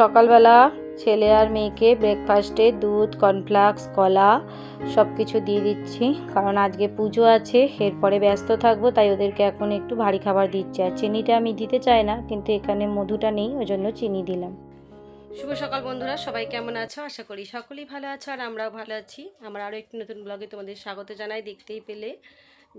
সকালবেলা ছেলে আর মেয়েকে ব্রেকফাস্টে দুধ কর্নফ্লাক্স কলা সব কিছু দিয়ে দিচ্ছি। কারণ আজকে পুজো আছে, এরপরে ব্যস্ত থাকব, তাই ওদেরকে এখন একটু ভারী খাবার দিচ্ছি। আর চিনিটা আমি দিতে চাই না, কিন্তু এখানে মধুটা নেই ওই জন্য চিনি দিলাম। শুভ সকাল বন্ধুরা, সবাই কেমন আছো? আশা করি সকলেই ভালো আছো আর আমরাও ভালো আছি। আমরা আরও একটি নতুন ব্লগে তোমাদের স্বাগত জানাই। দেখতেই পেলে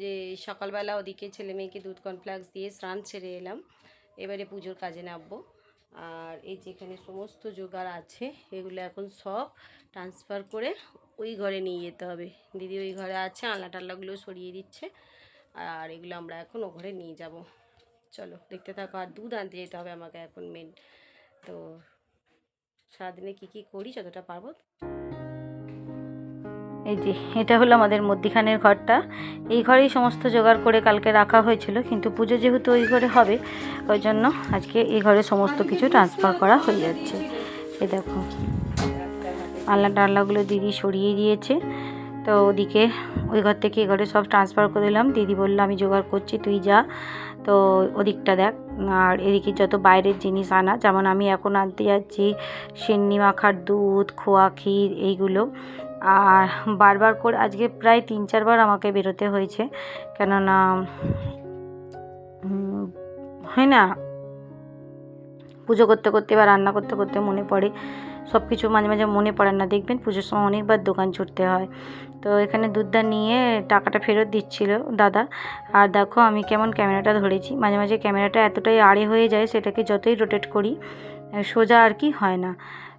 যে সকালবেলা ওদিকে ছেলে মেয়েকে দুধ কর্নফ্লাক্স দিয়ে স্নান ছেড়ে এলাম। এবারে পুজোর কাজে নামবো। আর এই যেখানে সমস্ত জোগাড় আছে, এগুলো এখন সব ট্রান্সফার করে ওই ঘরে নিয়ে যেতে হবে। দিদি ওই ঘরে আছে আলনা টাল্লাগুলো সরিয়ে দিচ্ছে। আর এগুলো আমরা এখন ও ঘরে নিয়ে যাব। চলো, দেখতে থাকো, আর দুধ আনতে যেতে হবে আমাকে এখন মেন তো সারাদিনে কী কী করি, যতটা পারব এই যে, এটা হলো আমাদের মধ্যিখানের ঘরটা। এই ঘরেই সমস্ত জোগাড় করে কালকে রাখা হয়েছিল, কিন্তু পুজো যেহেতু ওই ঘরে হবে, ওই জন্য আজকে এই ঘরে সমস্ত কিছু ট্রান্সফার করা হয়ে যাচ্ছে। এই দেখো আল্লা টাল্লাগুলো দিদি সরিয়ে দিয়েছে। তো ওদিকে, ওই ঘর থেকে ঘরে সব ট্রান্সফার করে দিলাম। দিদি বলল, আমি জোগাড় করছি, তুই যা। তো ওদিকটা দেখ, আর এদিকে যত বাইরের জিনিস আনা, যেমন আমি এখন আনতে যাচ্ছি, সিন্নি মাখার দুধ, খোয়া, ক্ষীর, এইগুলো। আর বারবার করে আজকে প্রায় তিন, চারবার আমাকে বেরোতে হয়েছে। কেননা হয় না? পুজো করতে করতে বা রান্না করতে করতে মনে পড়ে। সব কিছু মাঝে মাঝে মনে পড়ে না। দেখবেন পুজোর সময় অনেকবার দোকান ছুটতে হয়। তো এখানে দুধটা নিয়ে টাকাটা ফেরত দিচ্ছিল দাদা। আর দেখো আমি কেমন ক্যামেরাটা ধরেছি। মাঝে মাঝে ক্যামেরাটা এতটাই আড়ে হয়ে যায় সেটাকে যতই রোটেট করি, সোজা আর কি হয় না।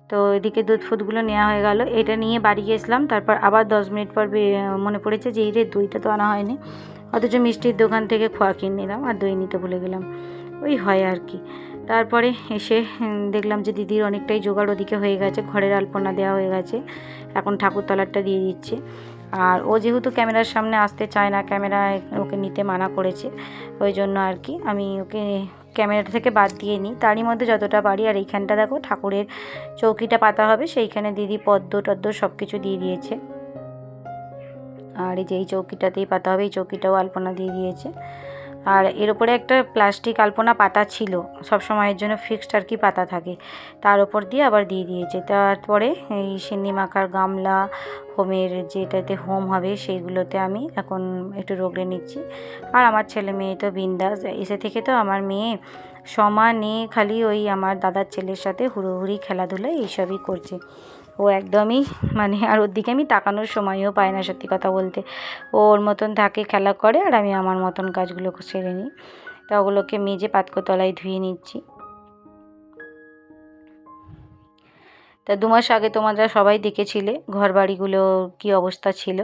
তো এদিকে দুধ ফুধগুলো নেওয়া হয়ে গেল। এটা নিয়ে বাড়ি গেছিলাম, তারপর আবার দশ মিনিট পর মনে পড়েছে যে, এই রে দইটা তো আনা হয়নি। অথচ মিষ্টির দোকান থেকে খোয়া কিনে নিলাম আর দই নিতে ভুলে গেলাম। ওই হয় আর কি। তারপরে এসে দেখলাম যে দিদির অনেকটাই জোগাড় ওদিকে হয়ে গেছে, ঘরের আলপনা দেওয়া হয়ে গেছে। এখন ঠাকুরতলারটা দিয়ে দিচ্ছে। আর ও যেহেতু ক্যামেরার সামনে আসতে চায় না, ক্যামেরায় ওকে নিতে মানা করেছে, ওই জন্য আর কি আমি ওকে ক্যামেরাটা থেকে বাদ দিয়ে নিই। তারই মধ্যে যতটা পারি, আর এইখানটা দেখো ঠাকুরের চৌকিটা পাতা হবে, সেইখানে দিদি পদ্ম টদ্ম সব কিছু দিয়ে দিয়েছে। আর এই যে এই চৌকিটাতেই পাতা হবে, এই চৌকিটাও আলপনা দিয়ে দিয়েছে। আর এর উপরে একটা প্লাস্টিক আলপনা পাতা ছিল। সব সময়ের জন্য ফিক্সড আর কি পাতা থাকে। তার ওপর দিয়ে আবার দিয়ে দিয়েছে। তারপরে এই সিন্নি মাখার গামলা, হোমের যেটাতে হোম হবে সেইগুলোতে আমি এখন একটু রোগড়ে নিচ্ছি। আর আমার ছেলে মেয়ে তো বিন্দাস। এসে থেকে তো আমার মেয়ে সমানে খালি ওই আমার দাদার ছেলের সাথে হুড়োহুড়ি খেলাধুলা এইসবই করছে। ও একদমই মানে আর ওর দিকে আমি তাকানোর সময়ও পাই না সত্যি কথা বলতে। ও ওর মতন থাকে, খেলা করে, আর আমি আমার মতন কাজগুলো সেরে নিই। তা ওগুলোকে মেজে পাতকতলায় ধুয়ে নিচ্ছি। তা দু মাস আগে তোমরা সবাই দেখেছিলে ঘর বাড়িগুলো কী অবস্থা ছিল।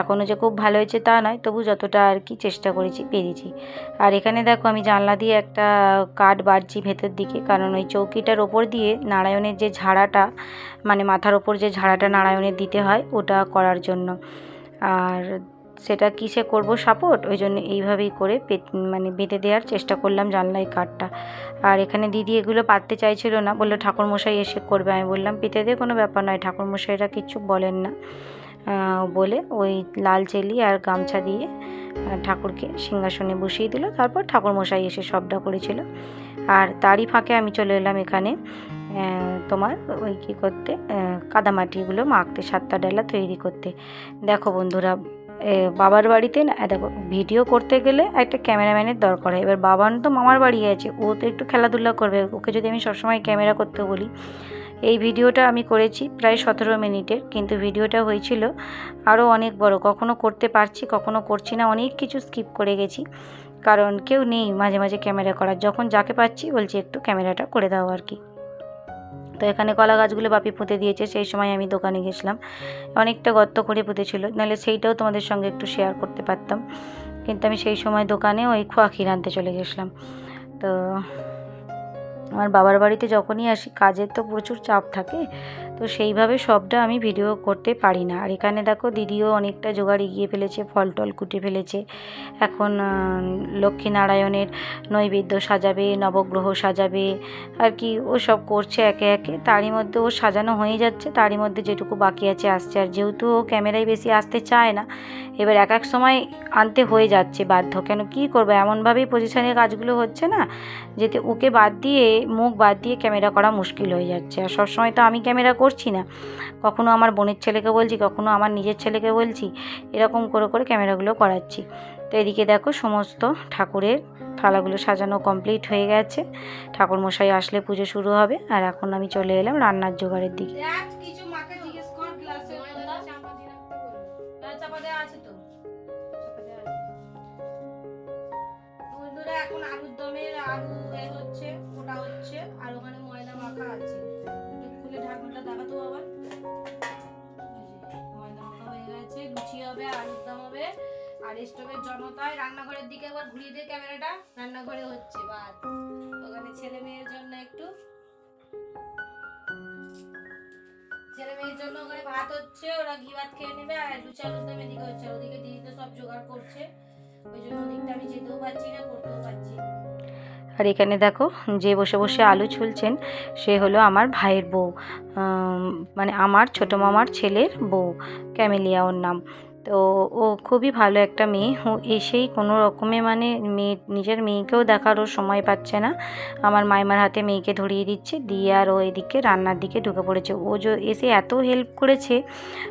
এখনও যে খুব ভালো হয়েছে তা নয়, তবু যতটা আর কি চেষ্টা করেছি, পেরেছি। আর এখানে দেখো আমি জানলা দিয়ে একটা কাঠ বাড়ছি ভেতর দিকে, কারণ ওই চৌকিটার ওপর দিয়ে নারায়ণের যে ঝাড়াটা মানে মাথার ওপর যে ঝাড়াটা নারায়ণের দিতে হয় ওটা করার জন্য। আর সেটা কিসে করব সাপোর্ট? ওই জন্য এইভাবেই করে মানে বেঁধে দেওয়ার চেষ্টা করলাম জানলায় কাঠটা। আর এখানে দিদি এগুলো পাততে চাইছিল না, বলল ঠাকুরমশাই এসে করবে। আমি বললাম, পেতে দিয়ে কোনো ব্যাপার নয়। ঠাকুরমশাইরা কিচ্ছু বলেন না। বলে ওই লাল চেলি আর গামছা দিয়ে ঠাকুরকে সিংহাসনে বসিয়ে দিল। তারপর ঠাকুরমশাই এসে সবটা করেছিল। আর তারই ফাঁকে আমি চলে এলাম এখানে তোমার ওই কী করতে কাদামাটিগুলো মাখতে, সাতটা ডালা তৈরি করতে। দেখো বন্ধুরা বাবার বাড়িতে না দেখো, ভিডিও করতে গেলে একটা ক্যামেরাম্যানের দরকার হয়। এবার বাবান তো মামার বাড়ি আছে ও তো একটু খেলাধুলা করবে। ওকে যদি আমি সবসময় ক্যামেরা করতে বলি, এই ভিডিওটা আমি করেছি প্রায় সতেরো মিনিটের, কিন্তু ভিডিওটা হয়েছিল আরও অনেক বড়। কখনো করতে পারছি, কখনো করছি না, অনেক কিছু স্কিপ করে গেছি। কারণ কেউ নেই মাঝে মাঝে ক্যামেরা করার। যখন যাকে পাচ্ছি বলছি, একটু ক্যামেরাটা করে দাও আর কি। তো এখানে কলা গাছগুলো বাপি পুঁতে দিয়েছে, সেই সময় আমি দোকানে গেছিলাম। অনেকটা গর্ত করে পুঁতেছিল, নাহলে সেইটাও তোমাদের সঙ্গে একটু শেয়ার করতে পারতাম। কিন্তু আমি সেই সময় দোকানে ওই খোয়া ক্ষীর আনতে চলে গেছিলাম। তো আমার বাবার বাড়িতে যখনই আসি কাজের তো প্রচুর চাপ থাকে। তো সেইভাবে সবটা আমি ভিডিও করতে পারি না। আর এখানে দেখো দিদিও অনেকটা জোগাড় এগিয়ে ফেলেছে, ফল টল কুটে ফেলেছে। এখন লক্ষ্মীনারায়ণের নৈবেদ্য সাজাবে, নবগ্রহ সাজাবে, আর কি ও সব করছে একে একে। তারই মধ্যে ও সাজানো হয়ে যাচ্ছে, তারই মধ্যে যেটুকু বাকি আছে আসছে। আর যেহেতু ও ক্যামেরায় বেশি আসতে চায় না, এবার এক এক সময় আনতে হয়ে যাচ্ছে বাধ্য। কেন কী করব? এমনভাবেই পজিশনের কাজগুলো হচ্ছে না, যেতে ওকে বাদ দিয়ে, মুখ বাদ দিয়ে ক্যামেরা করা মুশকিল হয়ে যাচ্ছে। আর সবসময় তো আমি ক্যামেরা করছি না। কখনো আমার বোনের ছেলেকে বলছি কখনো আমার নিজের ছেলেকে বলছি এরকম করে করে ক্যামেরাগুলো করাচ্ছি। তো এদিকে দেখো সমস্ত ঠাকুরের থালাগুলো সাজানো কমপ্লিট হয়ে গেছে। ঠাকুর মশাই আসলে পুজো শুরু হবে আর এখন আমি চলে এলাম রান্নার জোগাড়ের দিকে। এখন আলুর দমের আলু এ হচ্ছে ওটা হচ্ছে আর ওখানে ময়দা মাখা আছে। ঢাকনাটা দেখাতো আবার। হয়ে রান্নাঘরের দিকে একবার ঘুরিয়ে দিয়ে ক্যামেরাটা, রান্নাঘরে হচ্ছে ওখানে ছেলে মেয়ের জন্য একটু। ছেলে মেয়ের জন্য ওখানে ভাত হচ্ছে, ওরা ঘি ভাত খেয়ে নেবে, আর লুচি আলুর দম এদিকে হচ্ছে, ওদিকে দিদিতে সব জোগাড় করছে। ওই জন্য ওদিকটা আমি যেতেও পারছি না, করতেও পারছি। আর এখানে দেখো যে বসে বসে আলু ছুলছেন, সে হলো আমার ভাইয়ের বউ মানে আমার ছোটো মামার ছেলের বউ, ক্যামেলিয়া ওর নাম। তো ও খুবই ভালো একটা মেয়ে। ও এসেই কোনো রকমে মানে মেয়ে নিজের মেয়েকেও দেখার ও সময় পাচ্ছে না। আমার মাইমার হাতে মেয়েকে ধরিয়ে দিচ্ছে, দিয়ে আর ও এদিকে রান্নার দিকে ঢুকে পড়েছে। ও এসে এত হেল্প করেছে,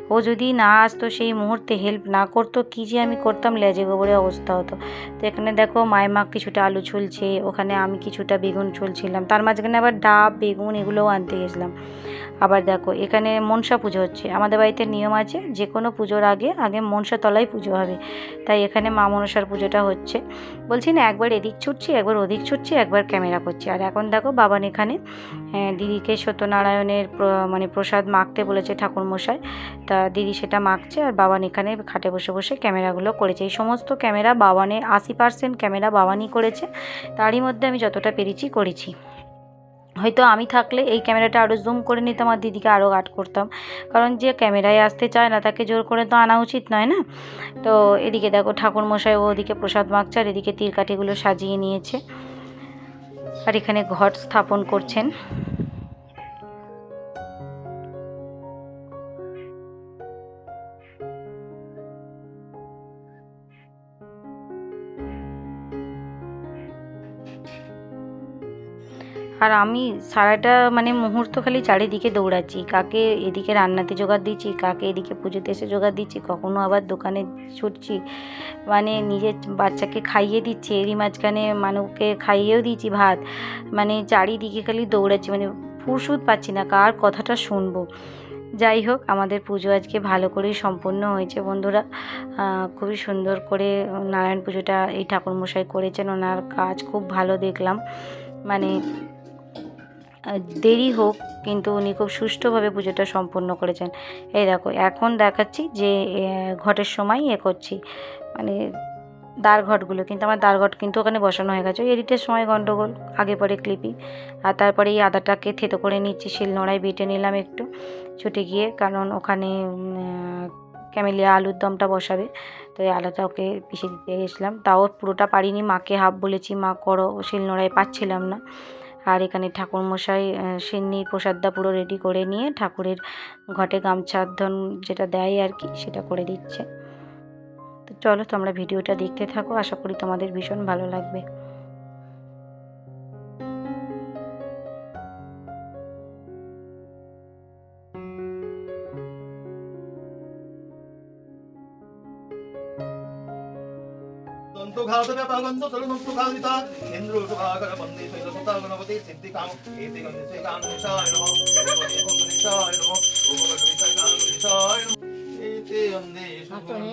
ও যদি না আসতো সেই মুহূর্তে হেল্প না করতো, কী যে আমি করতাম, লেজে গোবরে অবস্থা হতো। তো এখানে দেখো মায়মা কিছুটা আলু ছুলছে, ওখানে আমি কিছুটা বেগুন ছুলছিলাম। তার মাঝখানে আবার ডাব, বেগুন এগুলোও আনতে গেছিলাম। আবার দেখো এখানে মনসা পুজো হচ্ছে। আমাদের বাড়িতে নিয়ম আছে, যে কোনো পুজোর আগে আগে মনসা তলায় পুজো হবে। তাই এখানে মা মনসার পুজোটা হচ্ছে। বলছি না, একবার এদিক ছুটছি, একবার ওদিক ছুটছি, একবার ক্যামেরা করছি। আর এখন দেখো বাবান এখানে দিদিকে সত্যনারায়ণের মানে প্রসাদ মাখতে বলেছে ঠাকুরমশাই। তা দিদি সেটা মাখছে আর বাবান এখানে খাটে বসে বসে ক্যামেরাগুলো করেছে। এই সমস্ত ক্যামেরা বাবানের আশি পার্সেন্ট ক্যামেরা বাবানই করেছে। তারই মধ্যে আমি যতটা পেরেছি করেছি। হয়তো আমি থাকলে এই ক্যামেরাটা আরও জুম করে নিতাম আমার দিদিকে আরও গার্ড করতাম। কারণ যে ক্যামেরায় আসতে চায় না, তাকে জোর করে তো আনা উচিত নয় না? তো এদিকে দেখো ঠাকুর মশাই ও ওদিকে প্রসাদ মাখছে আর এদিকে তীরকাঠিগুলো সাজিয়ে নিয়েছে। আর এখানে ঘট স্থাপন করছেন। আর আমি সারাটা মানে মুহূর্ত খালি চারিদিকে দৌড়াচ্ছি। কাকে এদিকে রান্নাতে জোগাড় দিচ্ছি, কাকে এদিকে পুজোতে এসে জোগাড় দিচ্ছি, কখনো আবার দোকানে ছুটছি। মানে নিজের বাচ্চাকে খাইয়ে দিচ্ছি, এরই মাঝখানে মানুষকে খাইয়েও দিচ্ছি ভাত। মানে চারিদিকে খালি দৌড়াচ্ছি মানে ফুরসুত পাচ্ছি না, কার কথাটা শুনব? যাই হোক, আমাদের পুজো আজকে ভালো করেই সম্পন্ন হয়েছে বন্ধুরা। খুবই সুন্দর করে নারায়ণ পুজোটা এই ঠাকুরমশাই করেছেন, ওনার কাজ খুব ভালো দেখলাম। মানে দেরি হোক, কিন্তু উনি খুব সুষ্ঠুভাবে পুজোটা সম্পূর্ণ করেছেন। এই দেখো, এখন দেখাচ্ছি যে ঘটের সময় এ করছি। মানে দ্বার ঘটগুলো, কিন্তু আমার দ্বার ঘট কিন্তু ওখানে বসানো হয়ে গেছে। এডিটের সময় গন্ডগোল, আগে পরে ক্লিপিং। আর তারপরে এই আদাটাকে থেতো করে নিচ্ছি, শিল নোড়ায় বেটে নিলাম একটু ছুটে গিয়ে, কারণ ওখানে ক্যামেলিয়া আলুর দমটা বসাবে। তো এই আলুটা ওকে পিষে দিতে গেছিলাম তাও পুরোটা পারিনি, মাকে হাফ বলেছি, মা, করো। শিল নোড়ায় পাচ্ছিলাম না। আর এখানে ঠাকুরমশাই সিন্নির প্রসাদটা পুরো রেডি করে নিয়ে ঠাকুরের ঘটে গামছা ধন যেটা দেয় আর কি, সেটা করে দিচ্ছে। তো চলো তোমরা ভিডিওটা দেখতে থাকো, আশা করি তোমাদের ভীষণ ভালো লাগবে। 손가락으로 나보지 집디 강 이디 강 이디 강 이사 이로 이디 강 이사 이로 오버가 이사 강 이사 이로 이디 강 이사 이로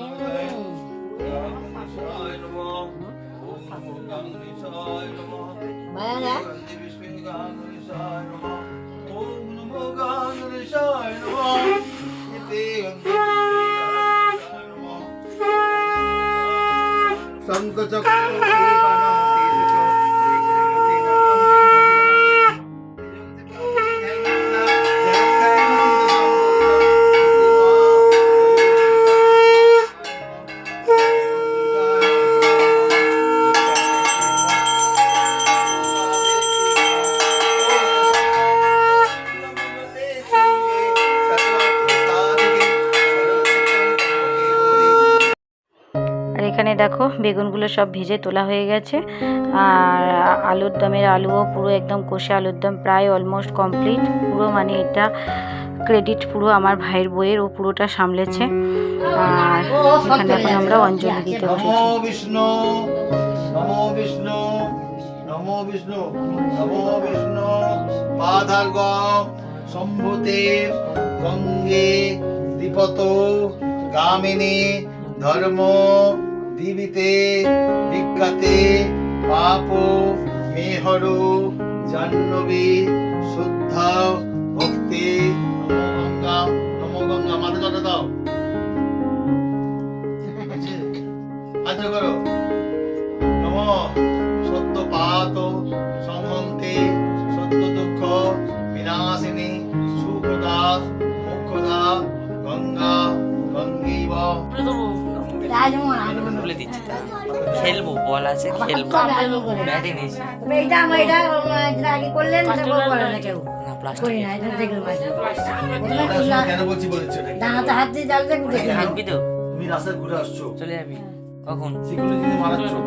এখানে দেখো বেগুনগুলো সব ভেজে তোলা হয়ে গেছে। আর আলুর দমের আলুও পুরো একদম কষে আলুর দম প্রায় অলমোস্ট কমপ্লিট পুরো মানে এটা ক্রেডিট পুরো আমার ভাইয়ের বইয়ের, ও পুরোটা সামলেছে। আর এখানে এখন আমরা অঞ্জলি দিতে বসেছি। ধর্ম দিবিতে, বিজ্ঞাতে, পাপ, মেহর, জাহ্নবী শুদ্ধ ভক্তি, নমো গঙ্গা নমো গঙ্গা, মাথা চটা দাও। আজ করো। নম, সত্য পাত সংহন্তে সত্য দুঃখ, বিনাশিনী সুখদা মুখদা গঙ্গা, গঙ্গীব। বলে দিচ্ছি খেলব বল আছে খেলব। ব্যাটে নিয়েছি। এটা আমার এটা আগে করলেন কেউ। চলে যাবি। কখন? করে দাও।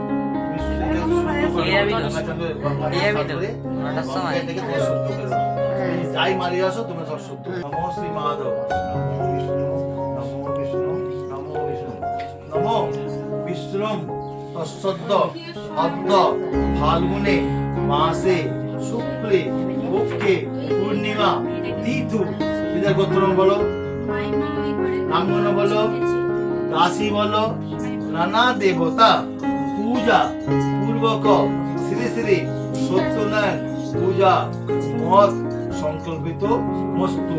তুমি যাই মারিয়ে আসো তুমি সব শুদ্ধ নমো শ্রী মাধব তৎসদ্য অদ্য ফাল্গুনে, মাসে, শুক্লে পক্ষে পূর্ণিমা, তিথু। বিদায় গোত্র বলো নামগণ বলো রাশি বলো, নানা দেবতা, পূজা, পূর্বক, শ্রী শ্রী সত্যনারায়ণ পূজা, মত সংকল্পিত মস্তু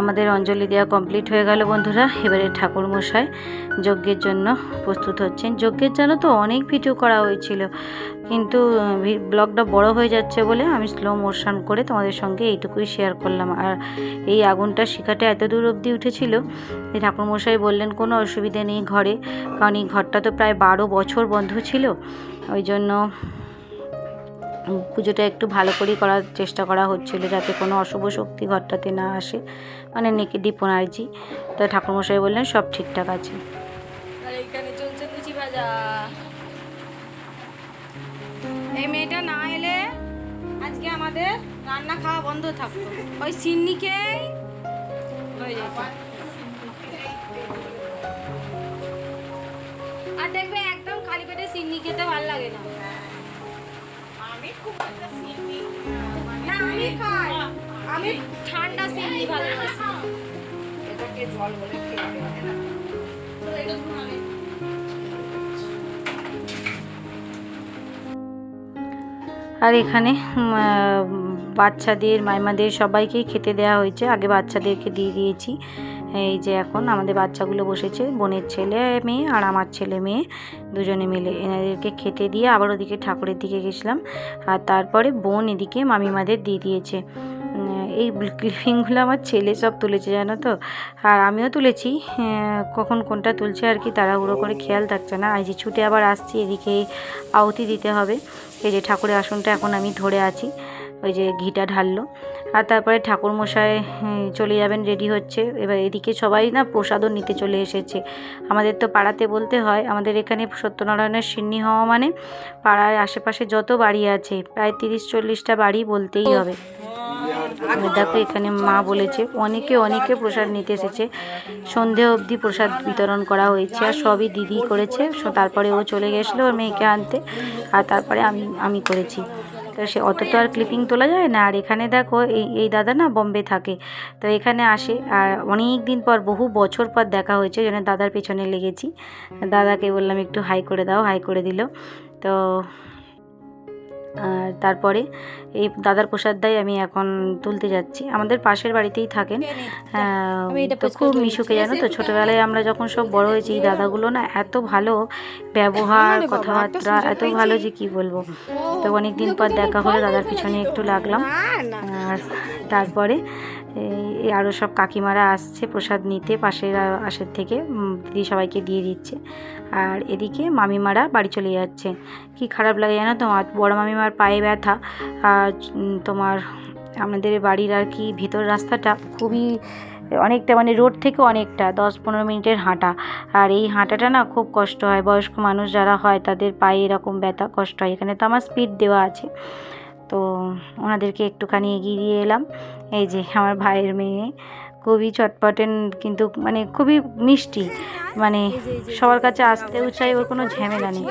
আমাদের অঞ্জলি দেওয়া কমপ্লিট হয়ে গেল বন্ধুরা। এবারে ঠাকুর মশাই যজ্ঞের জন্য প্রস্তুত হচ্ছেন। যজ্ঞের জন্য তো অনেক ভিডিও করা হয়েছিল, কিন্তু ব্লগটা বড় হয়ে যাচ্ছে বলে আমি স্লো মোশন করে তোমাদের সঙ্গে এইটুকুই শেয়ার করলাম। আর এই আগুনটা শিখাটা এত দূর অবধি উঠেছিল, যে ঠাকুরমশাই বললেন, কোনো অসুবিধে নেই ঘরে। কারণ এই ঘরটা তো প্রায় বারো বছর বন্ধ ছিল, ওই জন্য পুজোটা একটু ভালো করেই করার চেষ্টা করা হচ্ছিল যাতে কোনো অশুভ শক্তি ঘরটাতে না আসে। মানে নেগেটিভ এনার্জি তো ঠাকুরমশাই বললেন, সব ঠিকঠাক আছে। আর এই মেয়েটা না এলে আজকে আমাদের রান্না খাওয়া বন্ধ থাকতো। ওই সিন্নিকেই হয়ে আর দেখবে একদম খালি পেটে সিন্নি খেতে ভালো লাগে না। আর এখানে বাচ্চাদের মাইমাদের সবাইকেই খেতে দেওয়া হয়েছে। আগে বাচ্চাদেরকে দিয়ে দিয়েছি। এই যে এখন আমাদের বাচ্চাগুলো বসেছে, বোনের ছেলে মেয়ে আর আমার ছেলে মেয়ে দুজনে মিলে। এনাদেরকে খেতে দিয়ে আবার ওদিকে ঠাকুরের দিকে গেছিলাম। আর তারপরে বোন এদিকে মামিমাদের দিয়ে দিয়েছে। এই ক্লিপিংগুলো আমার ছেলে সব তুলেছে, জানো তো? আর আমিও তুলেছি। কখন কোনটা তুলছে আর কি তাড়াহুড়ো করে খেয়াল থাকছে না। আর যে ছুটে আবার আসছি, এদিকে আহুতি দিতে হবে। এই যে ঠাকুরের আসনটা এখন আমি ধরে আছি। ওই যে ঘিটা ঢাললো। আর তারপরে ঠাকুর মশাই চলে যাবেন রেডি হচ্ছে। এবার এদিকে সবাই না প্রসাদও নিতে চলে এসেছে। আমাদের তো পাড়াতে বলতে হয়, আমাদের এখানে সত্যনারায়ণের সিন্নি হওয়া মানে পাড়ার আশেপাশে যত বাড়ি আছে, প্রায় তিরিশ চল্লিশটা বাড়ি বলতেই হবে। দেখো এখানে মা বলেছে, অনেকে অনেকে প্রসাদ নিতে এসেছে। সন্ধে অবধি প্রসাদ বিতরণ করা হয়েছে, আর সবই দিদি করেছে। তারপরে ও চলে গেছিল ওর মেয়েকে আনতে, আর তারপরে আমি আমি করেছি। তো সে অত তো আর ক্লিপিং তোলা যায় না। আর এখানে দেখো, এই এই দাদা না বম্বে থাকে। তো এখানে আসে আর অনেক দিন পর, বহু বছর পর দেখা হয়েছে জন্য দাদার পেছনে লেগেছি। দাদাকে বললাম, একটু হাই করে দাও হাই করে দিল। তো আর তারপরে এই দাদার প্রসাদটাই আমি এখন তুলতে যাচ্ছি। আমাদের পাশের বাড়িতেই থাকেন। তো খুব মিশুকে জানো তো? ছোটোবেলায় আমরা যখন সব বড় হয়েছি এই দাদাগুলো না এত ভালো ব্যবহার কথাবার্তা এত ভালো যে কি বলব? তো অনেক দিন পর দেখা হলো দাদার পিছনে একটু লাগলাম। আর তারপরে এই আরও সব কাকিমারা আসছে প্রসাদ নিতে পাশের আশের থেকে দিদি সবাইকে দিয়ে দিচ্ছে। আর এদিকে মামিমারা বাড়ি চলে যাচ্ছে। কি খারাপ লাগে জানো তোমার বড় মামিমার পায়ে ব্যথা। আর তোমার আমাদের বাড়ির আর কি ভিতর রাস্তাটা খুবই, অনেকটা মানে রোড থেকে অনেকটা, দশ পনেরো মিনিটের হাঁটা। আর এই হাঁটাটা না খুব কষ্ট হয়। বয়স্ক মানুষ যারা হয় তাদের পায়ে এরকম ব্যথা কষ্ট হয়। এখানে তো আমার স্পিড দেওয়া আছে। তো ওনাদেরকে একটুখানি এগিয়ে দিয়ে এলাম। এই যে আমার ভাইয়ের মেয়ে খুবই চটপটেন কিন্তু মানে খুবই মিষ্টি। মানে সবার কাছে আসতেও চাই ওর কোনো ঝামেলা নেই।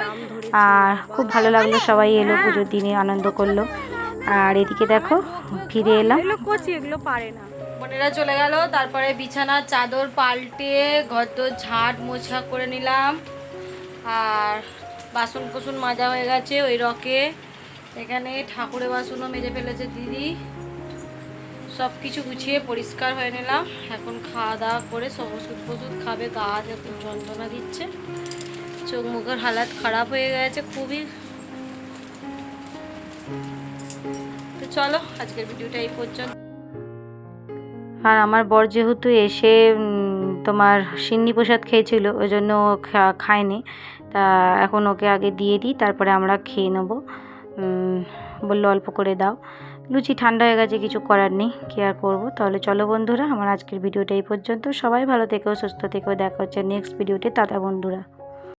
আর খুব ভালো লাগল সবাই এলো পুজোর দিনে আনন্দ করল। আর এদিকে দেখো ফিরে এলাম। বোনেরা চলে গেল তারপরে বিছানার চাদর পাল্টে ঘর তো ঝাড় মোছা করে নিলাম। আর বাসন কুসুন মাজা হয়ে গেছে ওই রকে। এখানে ঠাকুরের বাসনও মেজে ফেলেছে দিদি। সব কিছু গুছিয়ে পরিষ্কার হয়ে নিলাম। এখন খাওয়া দাওয়া করে সব ওষুধ ফষুধ খাবে, গা হাতে খুব যন্ত্রণা দিচ্ছে। চোখ মুখের হালাত খারাপ হয়ে গেছে খুবই। তো চলো, আজকের ভিডিওটা এই পর্যন্ত। আর আমার বর যেহেতু এসে তোমার সিন্নি প্রসাদ খেয়েছিল, ওই জন্য খায়নি। তা এখন ওকে আগে দিয়ে দিই, তারপরে আমরা খেয়ে নেব। বলল অল্প করে দাও। লুচি ঠান্ডা হয়ে গেছে, কিছু করার নেই, কি আর করব? তাহলে চলো বন্ধুরা, আমার আজকের ভিডিওটা এই পর্যন্ত। সবাই ভালো থেকেও সুস্থ থেকেও দেখা হচ্ছে নেক্সট ভিডিওতে। টাটা বন্ধুরা।